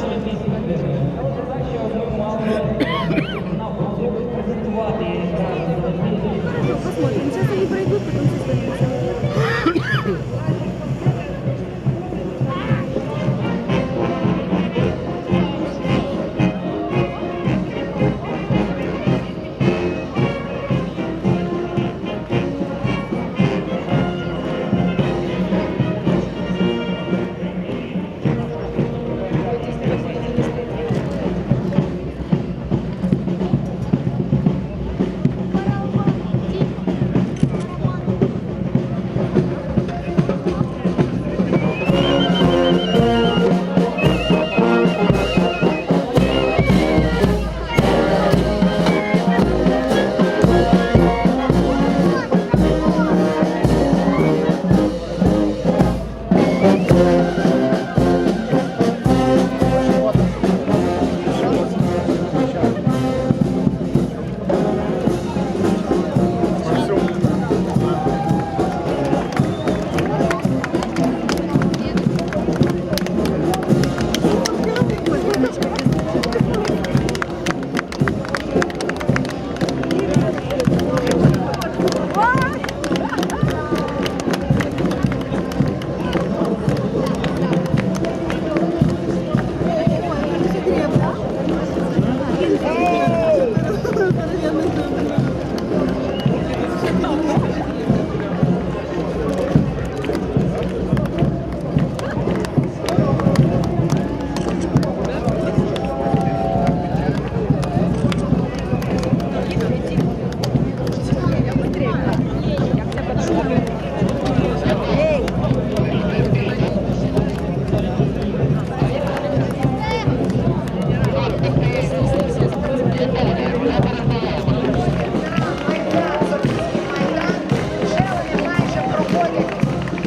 наші олімпійські ігри.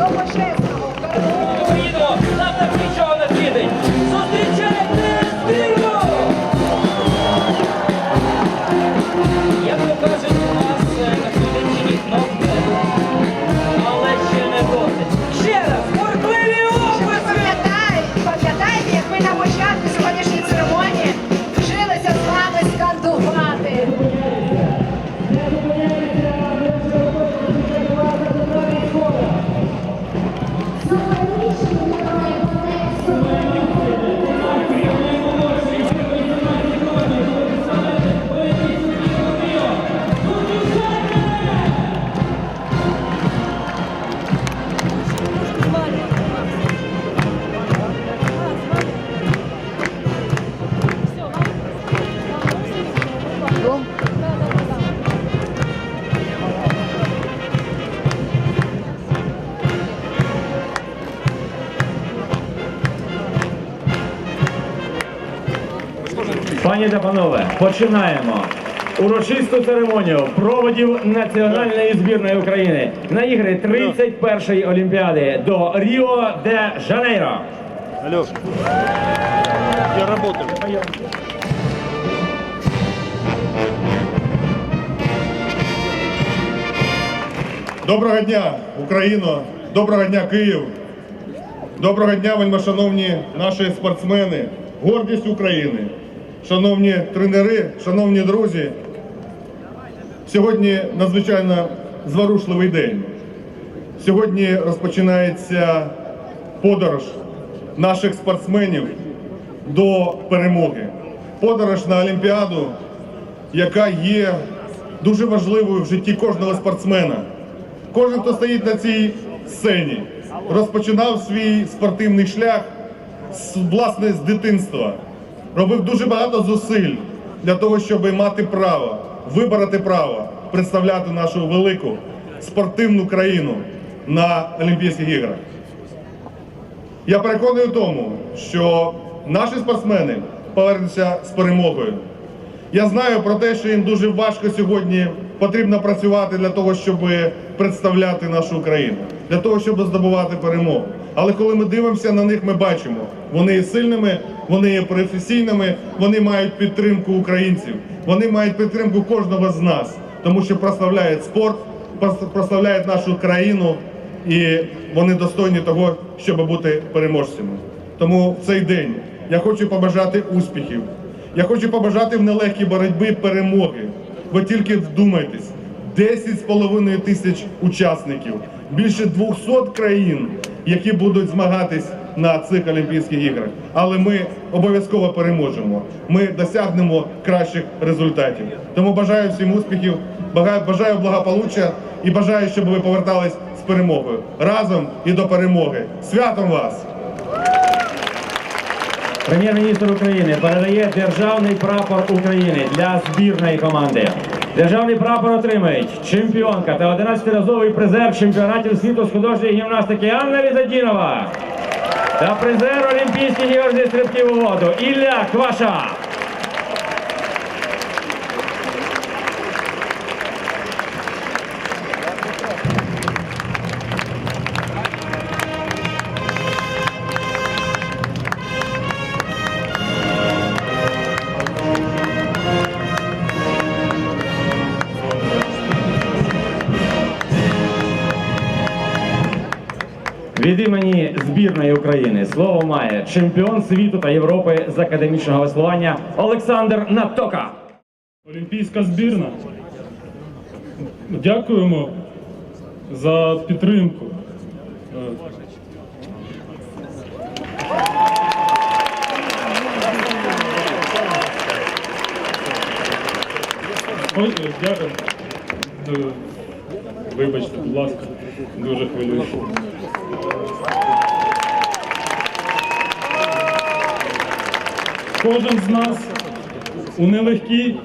До почесного Пані та панове, починаємо урочисту церемонію проводів національної збірної України на ігри 31-ї Олімпіади до Ріо де Жанейро. Алло. Я работаю. Доброго дня, Україно! Доброго дня, Київ! Доброго дня, вельмишановні наші спортсмени, гордість України, шановні тренери, шановні друзі. Сьогодні надзвичайно зворушливий день. Сьогодні розпочинається подорож наших спортсменів до перемоги. Подорож на Олімпіаду, яка є дуже важливою в житті кожного спортсмена. Кожен, хто стоїть на цій сцені, розпочинав свій спортивний шлях власне з дитинства. Робив дуже багато зусиль для того, щоб мати право, вибороти право представляти нашу велику спортивну країну на Олімпійських іграх. Я переконаний в тому, що наші спортсмени повернуться з перемогою. Я знаю про те, що їм дуже важко сьогодні потрібно працювати для того, щоб представляти нашу країну, для того, щоб здобувати перемогу. Але коли ми дивимося на них, ми бачимо, вони є сильними, вони є професійними, вони мають підтримку українців, вони мають підтримку кожного з нас, тому що прославляють спорт, прос- прославляють нашу країну, і вони достойні того, щоб бути переможцями. Тому в цей день я хочу побажати успіхів. Я хочу побажати в нелегкій боротьбі перемоги. Ви тільки вдумайтесь, 10,5 тисяч учасників, більше 200 країн, які будуть змагатись на цих Олімпійських іграх. Але ми обов'язково переможемо. Ми досягнемо кращих результатів. Тому бажаю всім успіхів, бажаю- благополуччя і бажаю, щоб ви повертались з перемогою разом і до перемоги. Святом вас! Прем'єр-міністр України передає державний прапор України для збірної команди. Державний прапор отримають чемпіонка та 11-разовий призер чемпіонатів світу з художньої гімнастики Анна Візадінова та призер Олімпійських ігор зі стрибків у воду Ілля Кваша. Від імені збірної України слово має чемпіон світу та Європи з академічного веслування Олександр Натока. Олімпійська збірна. Дякуємо за підтримку. Е, е, Дякую. Вибачте, будь ласка, дуже хвилююсь. Кожен з нас у нелегкій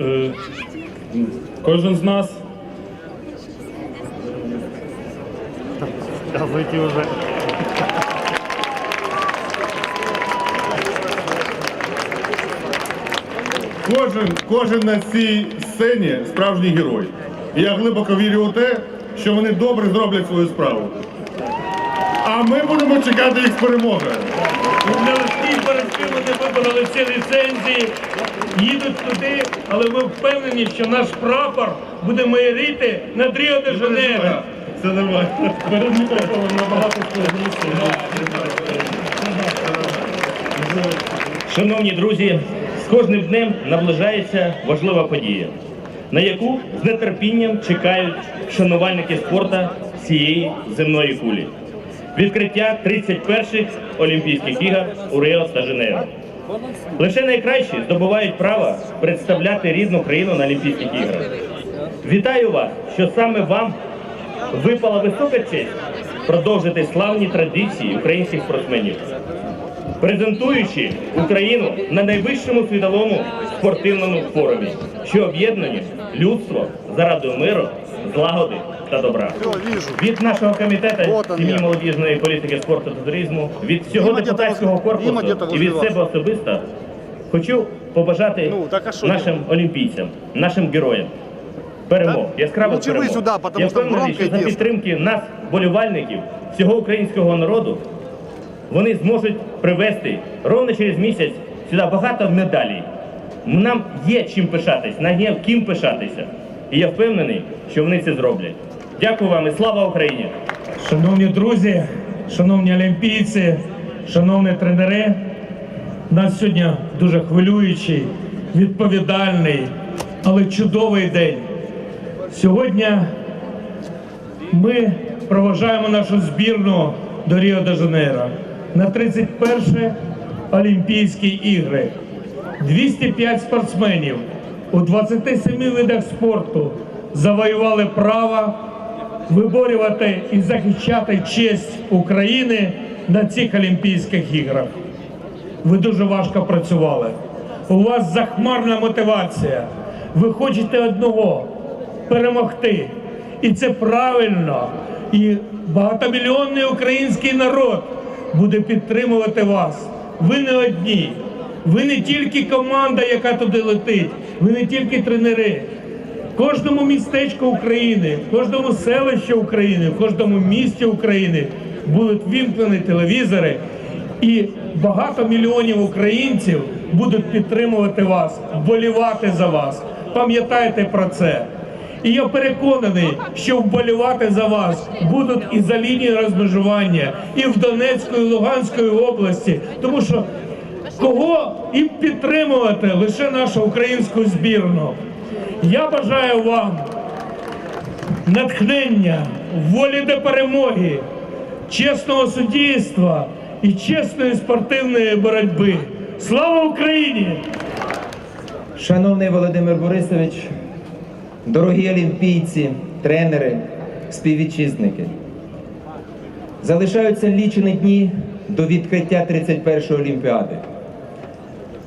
Е, Кожен з нас уже. Кожен, кожен на цій сцені справжній герой. І я глибоко вірю у те, що вони добре зроблять свою справу. А ми будемо чекати їх з перемогою. Нелегкій боротьбі вони вибороли ці ліцензії, їдуть туди, але ми впевнені, що наш прапор буде майоріти над Ріо де Жанейро. Все нормально. перед мікрофоном набагато. Шановні друзі, з кожним днем наближається важлива подія, на яку з нетерпінням чекають шанувальники спорту всієї земної кулі. Відкриття 31-х Олімпійських ігор у Рио та Женево. Лише найкращі здобувають право представляти рідну країну на Олімпійських іграх. Вітаю вас, що саме вам випала висока честь продовжити славні традиції українських спортсменів презентуючи Україну на найвищому світовому спортивному форумі, що об'єднує людство заради миру, злагоди та добра. Від нашого комітету сім'ї молодіжної політики, спорту та туризму, від всього депутатського корпусу і від себе особисто хочу побажати Ну, нашим олімпійцям, нашим героям. Перемог, яскравих перемог. сюди, Я впевнений, що за підтримки нас, болівальників, всього українського народу, вони зможуть привезти ровно через місяць сюди багато медалей. Нам є чим пишатись, нам є ким пишатися. І я впевнений, що вони це зроблять. Дякую вам і слава Україні! Шановні друзі, шановні олімпійці, шановні тренери, у нас сьогодні дуже хвилюючий, відповідальний, але чудовий день. Сьогодні ми проважаємо нашу збірну до Ріо де Жанейро на 31 Олімпійські ігри. 205 спортсменів у 27 видах спорту завоювали право виборювати і захищати честь України на цих Олімпійських іграх. Ви дуже важко працювали. У вас захмарна мотивація. Ви хочете одного перемогти. І це правильно. І багатомільйонний український народ буде підтримувати вас. Ви не одні. Ви не тільки команда, яка туди летить, ви не тільки тренери. В кожному містечку України, в кожному селищі України, в кожному місті України будуть вімкнені телевізори, і багато мільйонів українців будуть підтримувати вас, вболівати за вас. Пам'ятайте про це. І я переконаний, що вболівати за вас будуть і за лінією розмежування, і в Донецької, і Луганської області, тому що кого і підтримувати лише нашу українську збірну. Я бажаю вам натхнення, волі до перемоги, чесного суддівства і чесної спортивної боротьби. Слава Україні! Шановний Володимир Борисович, дорогі олімпійці, тренери, співвітчизники, залишаються лічені дні до відкриття 31-ї Олімпіади.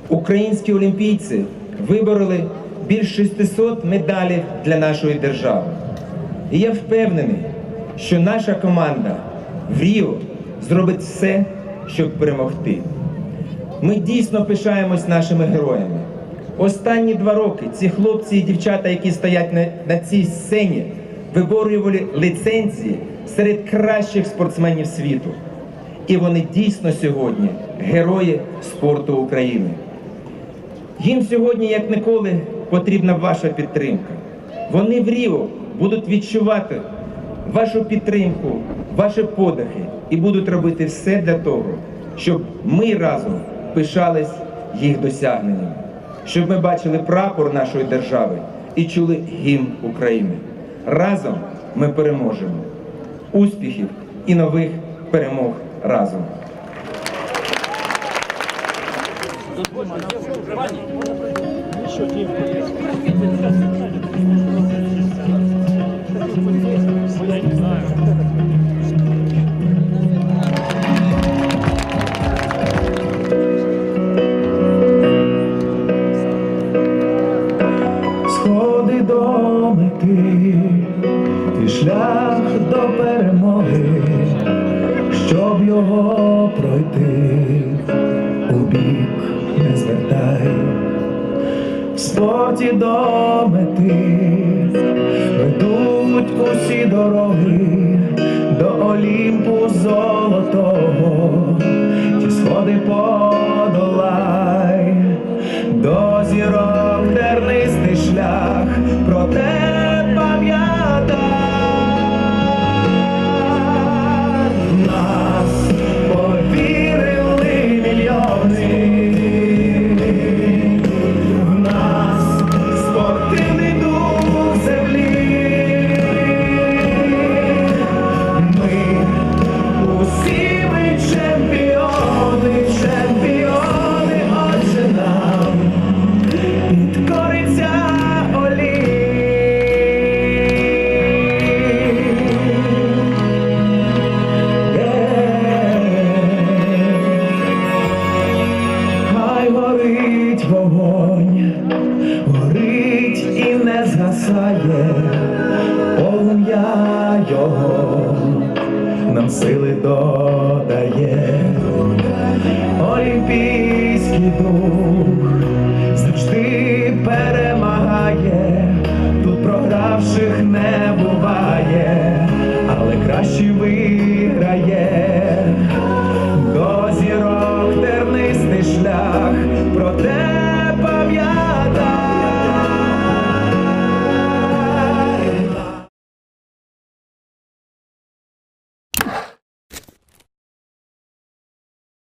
Українські олімпійці вибороли більш 600 медалей для нашої держави. І я впевнений, що наша команда в Ріо зробить все, щоб перемогти. Ми дійсно пишаємось нашими героями. Останні два роки ці хлопці і дівчата, які стоять на, на цій сцені, виборювали ліцензії серед кращих спортсменів світу. І вони дійсно сьогодні герої спорту України. Їм сьогодні, як ніколи, потрібна ваша підтримка. Вони в Ріо будуть відчувати вашу підтримку, ваші подихи і будуть робити все для того, щоб ми разом пишались їх досягненнями, щоб ми бачили прапор нашої держави і чули гімн України. Разом ми переможемо. Успіхів і нових перемог разом. Сходи його пройти, у бік не звертай, в спорті до мети. Ведуть усі дороги до Олімпу золотого, ті сходи подолай, до зірок